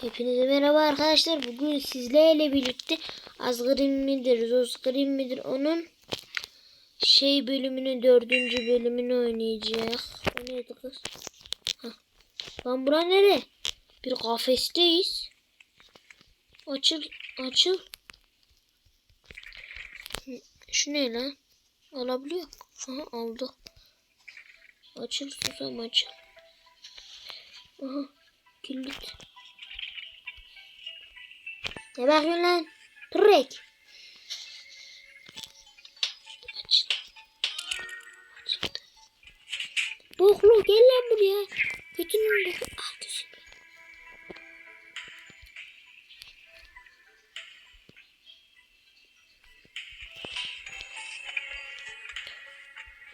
Hepinize merhaba arkadaşlar. Bugün sizlerle birlikte Azgrim midir, Zosgrim midir onun şey bölümünün dördüncü bölümünü oynayacağız. O neydi kız? Hah. Lan bura nere? Bir kafesteyiz. Açıl, açıl. Şu ne lan? Alabiliyor. Aha aldı. Açıl susam açıl. Aha kilit. Ne bakıyorsun lan? Açıldı. Boklu gel lan buraya. Götünün de ah düşün.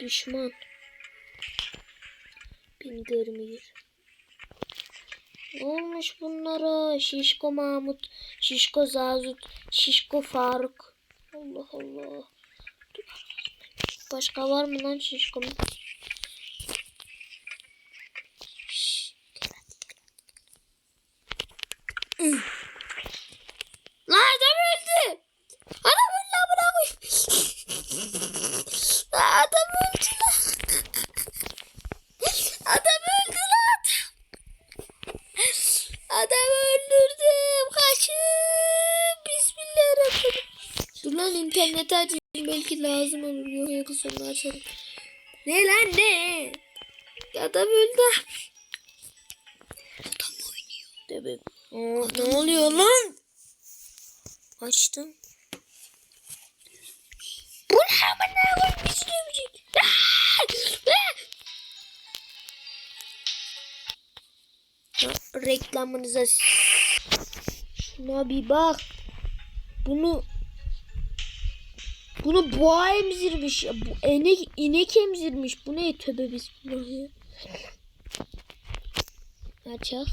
Düşman. Beni görmüyor. Ne olmuş bunlara? Şişko Mahmut, Şişko Zazut, Şişko Faruk. Allah Allah. Başka var mı lan Şişko? Şşş, gel hadi, gel. Üh. Lan adam öldü. Adam öldü amına koy. Lan adam öldü lan. Adam öldü lan. Adam öldürdüm. Kaçın. Bismillahirrahmanirrahim. Dur lan interneti açayım. Belki lazım olur. Yok yok sonra açarım. Ne lan ne? Adam öldü. Adam oynuyor. Tabii. Ne oluyor lan? Açtım. Bu ne amına koyayım? Bir sürü öpücük. Ah! Ah! Reklamınıza şuna bir bak. Bunu bunu boğa emzirmiş. Ya. Bu inek, inek emzirmiş. Bu ne tövbe bismillah. Açak.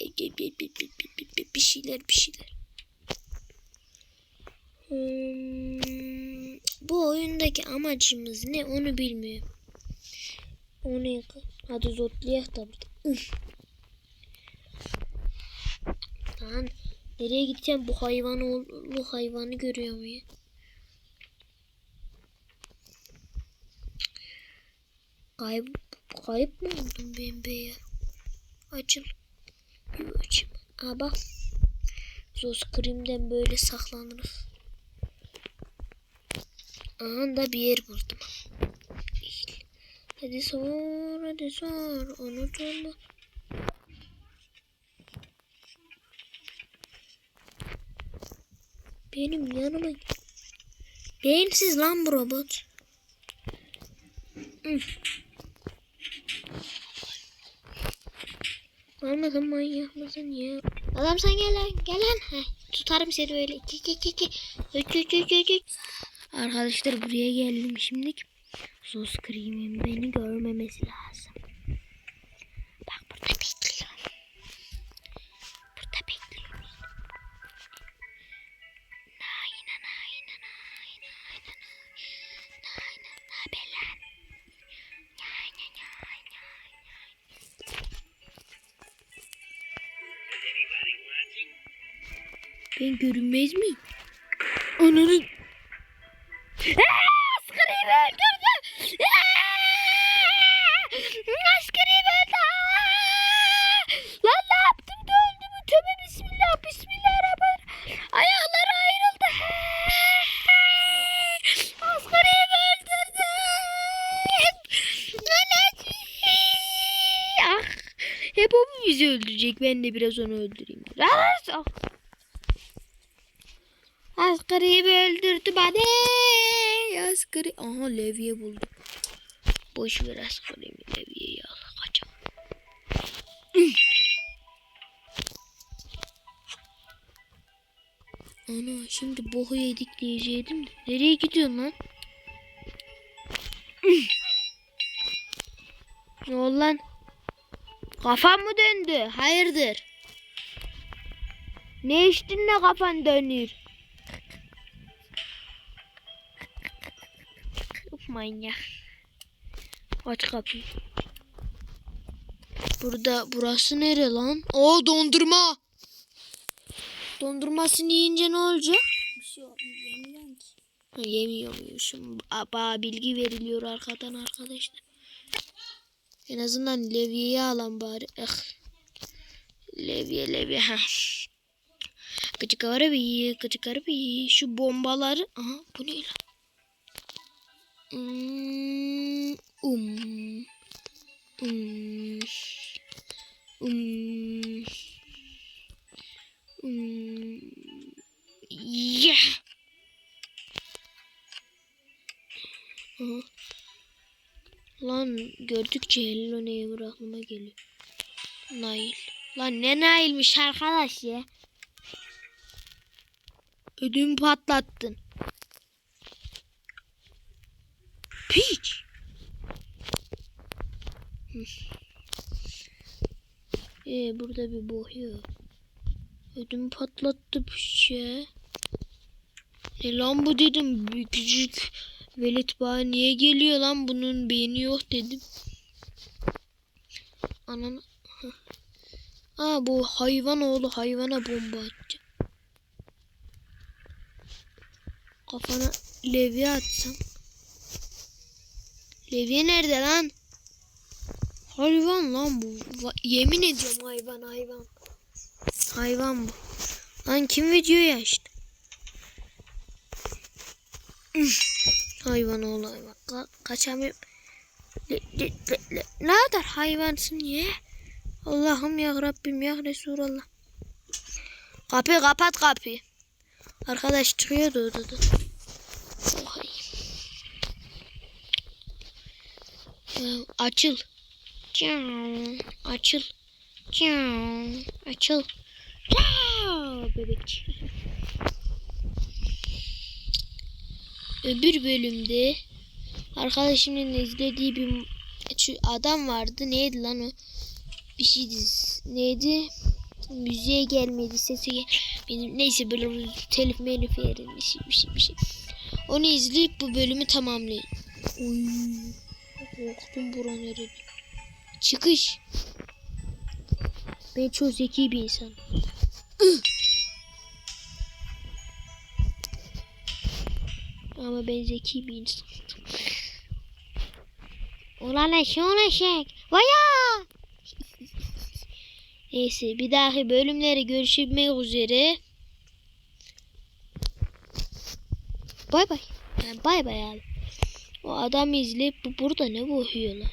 Bir, bir, bir, bir, bir, bir, bir şeyler bir şeyler. Hmm, bu oyundaki amacımız ne onu bilmiyorum. O ne? Hadi zotlayak da burada. Lan nereye gideceğim bu hayvan bu hayvanı görüyor mu ya? Kayıp, kayıp mı oldum ben be? Açıl. Bir açayım. Aa bak. Zos krimden böyle saklanırız. Aha da bir yer buldum. Hadi sor, hadi sor. Unutulma. Benim yanıma. Beyinsiz lan bu robot. Hı. Almadın manyak mısın ya? Adam sen gel lan gel lan. Heh, tutarım seni öyle. Ki ki ki ki. Arkadaşlar buraya geldim şimdi. Sos kremin beni görmemesi lazım. Bak burada bekliyor. Ben görünmez miyim? Ananı... Askeri öldürdü! Askeri öldü! Lan ne yaptım da öldü? Tövbe bismillah, bismillahirrahmanirrahim. Ayakları ayrıldı. Askeri öldürdü! Anacığım! Ah! Hep o bizi öldürecek? Ben de biraz onu öldüreyim. Ah! Asgari öldürdü beni. Asgari. Aha levye buldum. Boş ver asgari levyeyi al. Kaçalım. Ana şimdi bohu yedik diyecektim de. Nereye gidiyorsun lan? ne oldu lan? Kafam mı döndü? Hayırdır? Ne içtin de kafan dönüyor? Of manyak. Aç kapıyı. Burada burası nere lan? Oo dondurma. Dondurmasını yiyince ne olacak? Bir şey olmuyor. Ki. Ha, Yemiyormuşum. Ba- bilgi veriliyor arkadan arkadaşlar. En azından levyeyi alan bari. Eh. Levye levye. Ha. Gıcık arabi, gıcık arabi. Şu bombaları. Aha bu ne lan? Hmm, um. Um. Um. Um. Yeah. Aha. Lan gördükçe Hello Neighbor aklıma geliyor. Nail. Lan ne Nail'miş arkadaş ya. Ödümü patlattın. Piç. Ee, burada bir bohya. Ödümü patlattı piç ya. Ne lan bu dedim. Küçük velet bana niye geliyor lan bunun beyni yok dedim. Ananı. Hah. Aa bu hayvan oğlu hayvana bomba atacak. Kafana levye atsam. Levye nerede lan? Hayvan lan bu. Yemin ediyorum hayvan hayvan. Hayvan bu. Lan kim videoyu açtı? Hayvan oğlu hayvan. Ka kaçamıyorum. Le, le, le, le. Ne kadar hayvansın ya? Allah'ım ya Rabbim ya Resulallah. Kapıyı kapat kapıyı. Arkadaş çıkıyordu odada. Ohay. Ya, açıl. Açıl. Açıl. Bebek. öbür bölümde arkadaşımın izlediği bir adam vardı. Neydi lan o? Bir şeydi. Neydi? Müziğe gelmedi. Sesi gelmedi. Neyse böyle telif melif yerin bir şey bir şey bir şey. Onu izleyip bu bölümü tamamlayın. Oy. Korktum bura nerede? Çıkış. Ben çok zeki bir insan. Ama ben zeki bir insan. Ulan eşeğin eşek. Vaya! Neyse bir dahaki bölümlere görüşmek üzere. Bay bay. Bay bay abi. O adam izleyip bu burada ne boğuyor lan?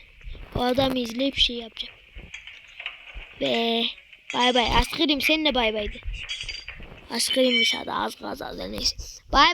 O adam izleyip şey yapacak. Ve bay bay. Askırım sen de bay baydı. Askırımmış hadi az gaz az neyse.